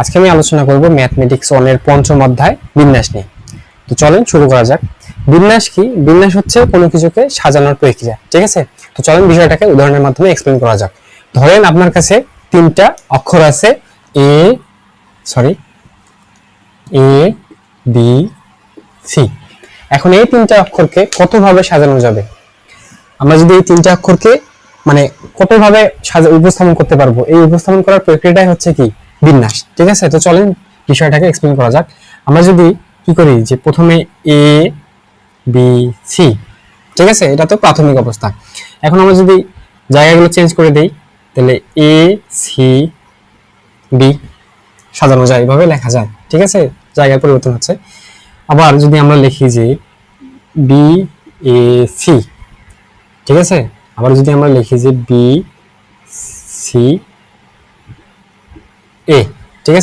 আজকে আমি আলোচনা করব ম্যাথমেটিক্স ওয়ানের পঞ্চম অধ্যায় বিন্যাস নিয়ে। তো চলেন শুরু করা যাক। বিন্যাস কি? বিন্যাস হচ্ছে কোনো কিছুকে সাজানোর প্রক্রিয়া, ঠিক আছে? তো চলেন বিষয়টাকে উদাহরণের মাধ্যমে এক্সপ্লেন করা যাক। ধরেন আপনার কাছে তিনটা অক্ষর আছে A sorry A B C এখন এই তিনটা অক্ষরকে কতভাবে সাজানো যাবে? আমরা যদি এই তিনটা অক্ষরকে মানে কতভাবে সাজা, উপস্থাপন করতে পারব? এই উপস্থাপন করার প্রক্রিয়াটাই হচ্ছে কি? বিন্যাস, ঠিক আছে? তো চলেন বিষয়টাকে এক্সপ্লেন করা যাক। আমরা যদি কি করি যে প্রথমে এ বি সি ঠিক আছে? এটা তো প্রাথমিক অবস্থা। এখন আমরা যদি জায়গাগুলো চেঞ্জ করে দেই, তাহলে এ সি বি সাজানো যায়, এভাবে লেখা যায়, ঠিক আছে? জায়গার পরিবর্তন হচ্ছে। আবার যদি আমরা লিখি যে বি এ সি ঠিক আছে? আবার যদি আমরা লিখি যে বি সি